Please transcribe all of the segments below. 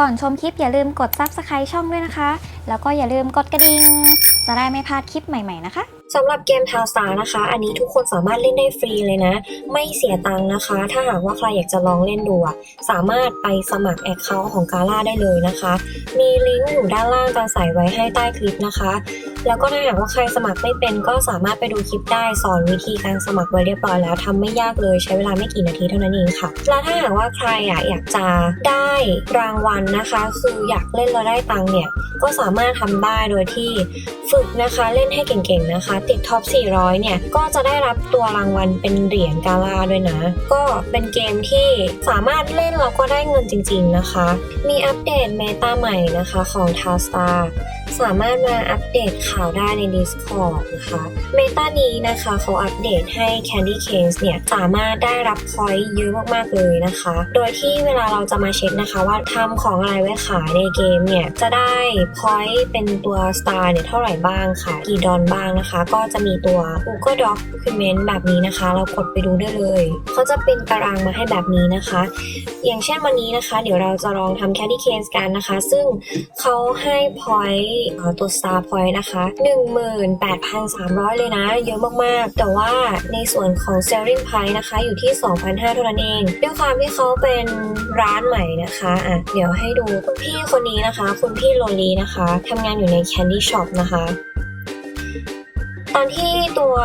ก่อนชมคลิปอย่าลืมกด Subscribe ช่องด้วยนะคะ แล้วก็อย่าลืมกดกระดิ่ง จะได้ไม่พลาดคลิปใหม่ๆนะคะสำหรับเกมทาวสานะคะ อันนี้ทุกคนสามารถเล่นได้ฟรีเลยนะ ไม่เสียตังค์นะคะ ถ้าหากว่าใครอยากจะลองเล่นดูสามารถไปสมัครแอคเคาท์ของกาล่าได้เลยนะคะ มีลิงก์อยู่ด้านล่างจะใส่ไว้ให้ใต้คลิปนะคะ แล้วก็ถ้าหากว่าใครสมัครไม่เป็นก็สามารถไปดูคลิปได้สอนวิธีการสมัครไว้เรียบร้อยแล้วทำไม่ยากเลยใช้เวลาไม่กี่นาทีเท่านั้นเองค่ะ แล้วถ้าหากว่าใครอะอยากจะได้รางวัลนะคะ คืออยากเล่นแล้วได้ตังค์เนี่ยก็สามารถทำได้โดยที่ฝึกนะคะเล่นให้เก่งๆนะคะ ติดท็อป 400 เนี่ย ก็จะได้รับตัวรางวัลเป็นเหรียญกาลาด้วยนะ ก็เป็นเกมที่สามารถเล่นแล้วก็ได้เงินจริงๆนะคะ มีอัปเดตเมตาใหม่นะคะของ t a s t a สามารถมาอัปเดตข่าวได้ใน Discord นะคะเมตานี้นะคะเขาอัปเดตให้ Candy Canes เนี่ยสามารถได้รับพอยต์เยอะมากๆเลยนะคะ โดยที่เวลาเราจะมาเช็คนะคะ ว่าทำของอะไรไว้ขายในเกมเนี่ยจะได้พอยต์เป็นตัว Star เนี่ยเท่าไหร่บ้างค่ะ กี่ดอลบ้างนะคะ ก็จะมีตัว Google Doc Document แบบนี้นะคะ เรากดไปดูได้เลย เขาจะเป็นตารางมาให้แบบนี้นะคะ อย่างเช่นวันนี้นะคะ เดี๋ยวเราจะลองทำ Candy Canes กันนะคะ ซึ่งเขาให้ point เอ่อตัตัว Star Point นะคะ 18,300 เลยนะ เยอะมากๆ แต่ว่าในส่วนของ Selling Price นะคะ อยู่ที่ 2,500เท่านั้นเอง ด้วยความที่เขาเป็นร้านใหม่นะคะอะเดี๋ยวให้ดูคุณพี่คนนี้นะคะ คุณพี่โรลีนะคะทำงานอยู่ใน Candy Shop นะคะ ตอนที่ตัว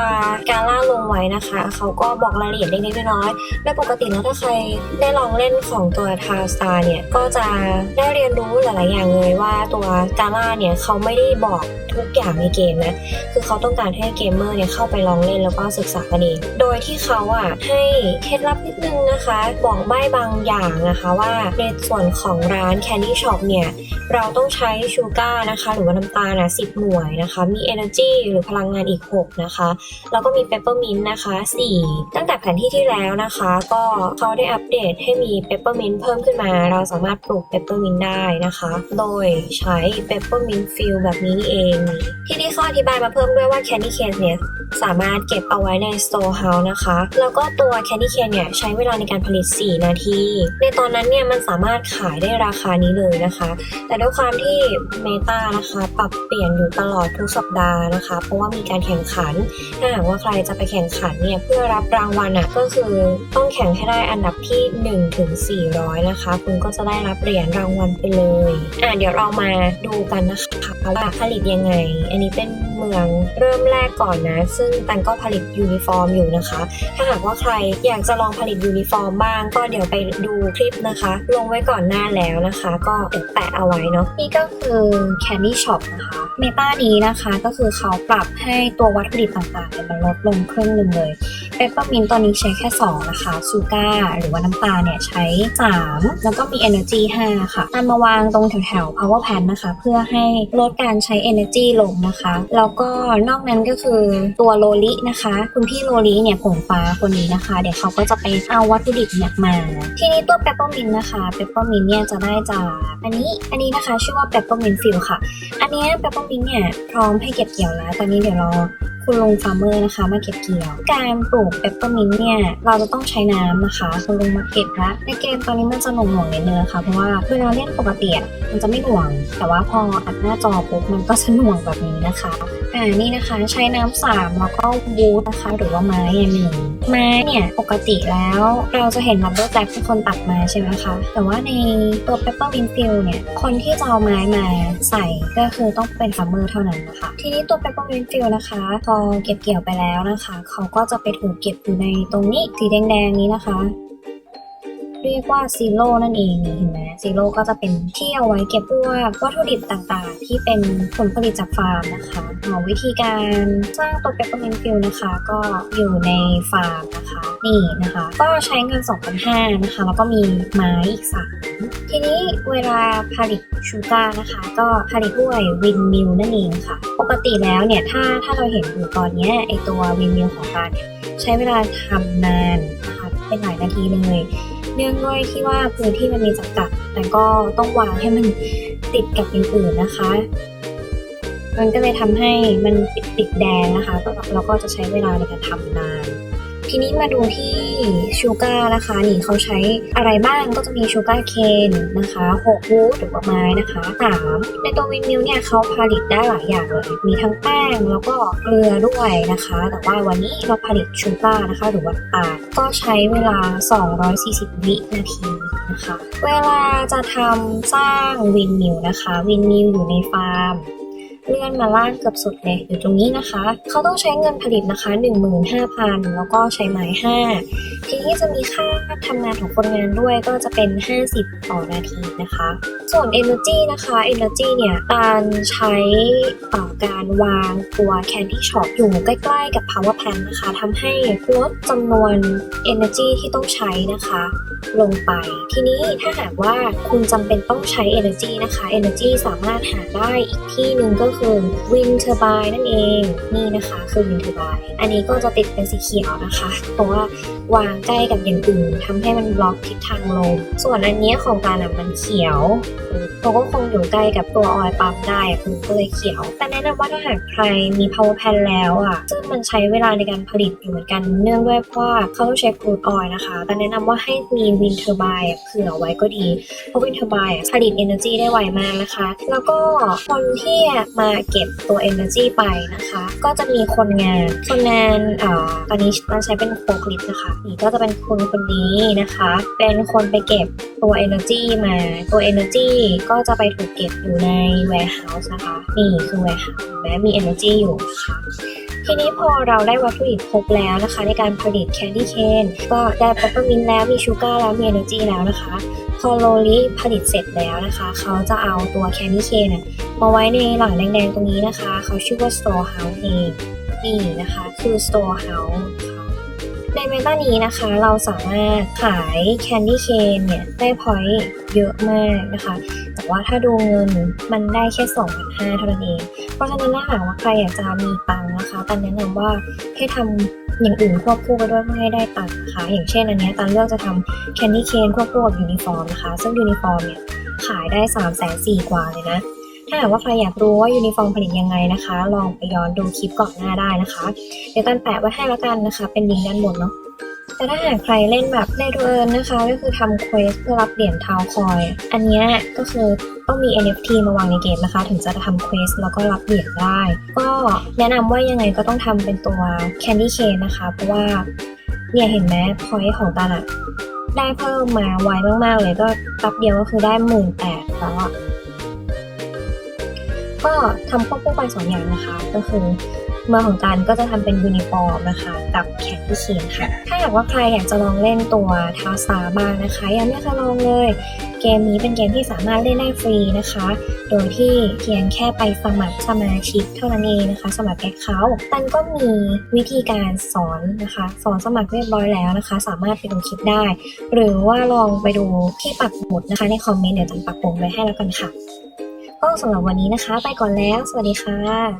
กาล่าลงไว้นะคะ เขาก็บอกรายละเอียดเล็กๆน้อยๆโดยปกติแล้วถ้าใครได้ลองเล่นของตัวทาวสตาร์เนี่ย ก็จะได้เรียนรู้หลายๆอย่างเลยว่าตัวกาล่าเนี่ยเขาไม่ได้บอกทุกอย่างในเกมนะ คือเขาต้องการให้เกมเมอร์เนี่ยเข้าไปลองเล่นแล้วก็ศึกษากันเอง โดยที่เขาอะให้เคล็ดลับนิดนึงนะคะ บอกใบ้บางอย่างนะคะว่าในส่วนของร้าน Candy Shop เนี่ย เราต้องใช้ชูการ์นะคะ หรือว่าน้ำตาลนะ10หน่วยนะคะ มี energy หรือพลังงานอีก6 นะคะ แล้วก็มี peppermint นะคะ 4 ตั้งแต่แผนที่ที่แล้วนะคะ ก็เขาได้อัปเดตให้มี peppermint เพิ่มขึ้นมา เราสามารถปลูก peppermint ได้นะคะ โดยใช้ peppermint field แบบนี้เอง ที่นี่เขาอธิบายมาเพิ่มด้วยว่า candy cane เนี่ยสามารถเก็บเอาไว้ใน store house นะคะ แล้วก็ตัว candy cane เนี่ยใช้เวลาในการผลิต 4 นาที ในตอนนั้นเนี่ยมันสามารถขายได้ราคานี้เลยนะคะ แต่ด้วยความที่เมตานะคะ ปรับเปลี่ยนอยู่ตลอดทุกสัปดาห์นะคะ เพราะว่ามีการแข่งขัน ถ้าหากว่าใครจะไปแข่งขันเนี่ยเพื่อรับรางวัลอะก็คือต้องแข่งให้ได้อันดับที่1ถึง400 นะคะ คุณก็จะได้รับเหรียญรางวัลไปเลย อะเดี๋ยวเรามาดูกันนะคะว่าผลิตยังไง อันนี้เป็น เมืองเริ่มแรกก่อนนะ ซึ่งตันก็ผลิตยูนิฟอร์มอยู่นะคะ ถ้าหากว่าใครอยากจะลองผลิตยูนิฟอร์มบ้าง ก็เดี๋ยวไปดูคลิปนะคะ ลงไว้ก่อนหน้าแล้วนะคะ ก็เดี๋ยวแปะเอาไว้เนาะนี่ก็คือ Candy Shop นะคะเมตานี้นะคะก็คือเขาปรับให้ตัววัตถุดิบต่างๆมันลดลงครึ่งหนึ่งเลยเปปเปอร์มินตอนนี้ใช้แค่ 2 นะคะซูก้าหรือว่าน้ำตาลเนี่ยใช้ 3 แล้วก็มี Energy 5 ค่ะนำมาวางตรงแถวๆ power pan นะคะ เพื่อให้ลดการใช้ Energy ลงนะคะแล้วก็นอกนั้นก็คือตัวโลลินะคะ คุณพี่โลลิเนี่ยผงฟ้าคนนี้นะคะ เดี๋ยวเขาก็จะไปเอาวัตถุดิบเนี่ยมาทีนี้ตัวเปปเปอร์มินนะคะเปปเปอร์มินเนี่ยจะได้จากอันนี้อันนี้นะคะ ชื่อว่าเปปเปอร์มินฟิลค่ะ อันนี้เปปเปอร์มินเนี่ยพร้อมให้เก็บเกี่ยวแล้ว ตอนนี้เดี๋ยวรอคุณลุงฟาร์มเมอร์นะคะมาเก็บเกี่ยว การปลูกเปปเปอร์มินเนี่ย เราจะต้องใช้น้ำนะคะคุณลุงมาเก็บละในเกมตอนนี้มันจะหน่วงหน่วงๆนิดนึงนะคะเพราะว่าเวลาเล่นปกติ มันจะไม่หน่วง แต่ว่าพออัดหน้าจอปุ๊บมันก็จะหน่วงแบบนี้นะคะอ่านี่นะคะใช้น้ำสามแล้วก็วูดนะคะ หรือว่าไม้เนี่ยหนึ่งไม้เนี่ยปกติแล้วเราจะเห็นลับเบอร์แจ็คเป็นคนตัดมาใช่ไหมคะแต่ว่าในตัว Pepper Mint Fill เนี่ยคนที่จะเอาไม้มาใส่ก็คือต้องเป็นฟาร์มเมอร์เท่านั้นนะคะ ทีนี้ตัว Pepper Mint Fill นะคะพอเก็บเกี่ยวไปแล้วนะคะ เขาก็จะไปถูกเก็บอยู่ในตรงนี้สีแดงๆนี้นะคะ เรียกว่าซีโร่นั่นเองเห็นไหมซีโร่ก็จะเป็นที่เอาไว้เก็บพวกวัตถุดิบต่างๆ ที่เป็นผลผลิตจากฟาร์มนะคะอ๋อวิธีการสร้างตัวเปปเปอร์มินฟิลนะคะ ก็อยู่ในฟาร์มนะคะ นี่นะคะ ก็ใช้เงิน2,500นะคะ แล้วก็มีไม้อีกสามทีนี้เวลาผลิตชูการ์นะคะ ก็ผลิตด้วยวินมิลนั่นเองค่ะ ปกติแล้วเนี่ย ถ้าถ้าเราเห็นอยู่ตอนนี้ไอตัววินมิลของการเนี่ยใช้เวลาทำนาน เป็นหลายนาทีเลย เนื่องด้วยที่ว่าพื้นที่มันมีจำกัด แต่ก็ต้องวางให้มันติดกับอย่างอื่นนะคะ มันก็เลยทำให้มันติดติดแดงนะคะก็เราก็จะใช้เวลาในการทำนาน ทีนี้มาดูที่ชูการ์นะคะนี่เขาใช้อะไรบ้างก็จะมีชูการ์เคนนะคะ6วูดหรือว่าไม้นะคะ3ในตัววินมิลเนี่ยเขาผลิตได้หลายอย่างเลย มีทั้งแป้งแล้วก็เกลือด้วยนะคะ แต่ว่าวันนี้เราผลิตชูการ์นะคะ หรือว่าตาก็ใช้เวลา 240 วินาทีนะคะ เวลาจะทำสร้างวินมิลนะคะ วินมิลอยู่ในฟาร์ม เลื่อนมาล่างเกือบสุดเลยอยู่ตรงนี้นะคะ เขาต้องใช้เงินผลิตนะคะ 15,000 แล้วก็ใช้ไม้5ทีนี้จะมีค่าทำงานของคนงานด้วยก็จะเป็น 50 ต่อนาทีนะคะ ส่วน Energy นะคะ Energy เนี่ยการใช้เอ่อการวางตัว Candy Shop อยู่ใกล้ๆกับ Power Plant นะคะทำให้ลดจำนวน Energy ที่ต้องใช้นะคะ ลงไป ทีนี้ถ้าหากว่าคุณจำเป็นต้องใช้ Energy นะคะ Energy สามารถหาได้อีกที่หนึ่งก็คือ Wind Turbine นั่นเองนี่นะคะคือ Wind Turbine อันนี้ก็จะติดเป็นสีเขียวนะคะ เพราะว่าวางใกล้กับอย่างอื่นทำให้มันบล็อกทิศทางลม ส่วนอันนี้ของการอะมันเขียวเขาก็คงอยู่ใกล้กับตัวออยปั๊มได้คุณก็เลยเขียว แต่แนะนำว่าถ้าหากใครมี power pan แล้วอะ ซึ่งมันใช้เวลาในการผลิตอยู่เหมือนกันเนื่องด้วยว่าเขาต้องใช้ครูดออยล์นะคะ แต่แนะนำว่าให้มีวินเทอร์ไบน์เผื่อไว้ก็ดี เพราะวินเทอร์ไบน์ผลิต energy ได้ไวมากนะคะ แล้วก็คนที่มาเก็บตัว energy ไปนะคะ ก็จะมีคนงานคนงานอ่าตอนนี้มันใช้เป็นโฟล์คลิปนะคะนี่ก็จะเป็นคนคนนี้นะคะ เป็นคนไปเก็บตัว energy มาตัว energy ก็จะไปถูกเก็บอยู่ใน warehouse นะคะ นี่คือ warehouse แม้มี energy อยู่นะคะ ทีนี้พอเราได้วัตถุดิบครบแล้วนะคะ ในการผลิต candy cane ก็ได้ peppermint แล้วมีชูการ์แล้วมี energy แล้วนะคะ พอโรลิผลิตเสร็จแล้วนะคะ เขาจะเอาตัว candy cane น่ะมาไว้ในหลังแดงๆตรงนี้นะคะ เขาชื่อว่า store house เองนี่นะคะคือ store house ในเมตานี้นะคะเราสามารถขาย candy cane เนี่ยได้ point เยอะมากนะคะ แต่ว่าถ้าดูเงินมันได้แค่2,500เท่านั้นเอง เพราะฉะนั้นถ้าหากว่าใครอยากจะมีตังนะคะตันแนะนำว่าให้ทำอย่างอื่นควบคู่ไปด้วยเพื่อให้ได้ตังค์นะคะอย่างเช่นอันนี้ตันเลือกจะทำแคนดี้เคนควบคู่กับยูนิฟอร์มนะคะ ซึ่งยูนิฟอร์มเนี่ยขายได้3ามแสนสี่กว่าเลยนะถ้าหากว่าใครอยากรู้ว่ายูนิฟอร์มผลิตยังไงนะคะ ลองไปย้อนดูคลิปก่อนหน้าได้นะคะ เดี๋ยวตันแปะไว้ให้แล้วกันนะคะ เป็นลิงก์ด้านบนเนาะ แต่ถ้าหากใครเล่นแบบในดูเอินนะคะ ก็คือทำเควสเพื่อรับเหรียญทาวคอย อันนี้ก็คือต้องมี NFT มาวางในเกมนะคะ ถึงจะทำเควสแล้วก็รับเหรียญได้ ก็แนะนำว่ายังไงก็ต้องทำเป็นตัว Candy Cane นะคะ เพราะว่าเนี่ยเห็นไหมพอยต์ของตาลอะได้เพิ่มมาไวมาก ๆ เลยก็แป๊บเดียวก็คือได้หมื่นแปดแล้วอะก็ทำควบคู่ไปสองอย่างนะคะ ก็คือ เมืองของการก็จะทำเป็นยูนิฟอร์มนะคะ กับแขนที่เขียนค่ะ ถ้าอยากว่าใครอยากจะลองเล่นตัวทาสตาบ้างนะคะ ยังไม่เคยลองเลย เกมนี้เป็นเกมที่สามารถเล่นได้ฟรีนะคะ โดยที่เพียงแค่ไปสมัครสมาชิกเท่านั้นเองนะคะสมัครแอคเคาท์ตันก็มีวิธีการสอนนะคะ สอนสมัครเรียบร้อยแล้วนะคะ สามารถไปดูคลิปได้ หรือว่าลองไปดูที่ปักหมุดนะคะในคอมเมนต์เดี๋ยวตันปักหมุดไว้ให้แล้วกันค่ะก็สำหรับวันนี้นะคะ ไปก่อนแล้ว สวัสดีค่ะ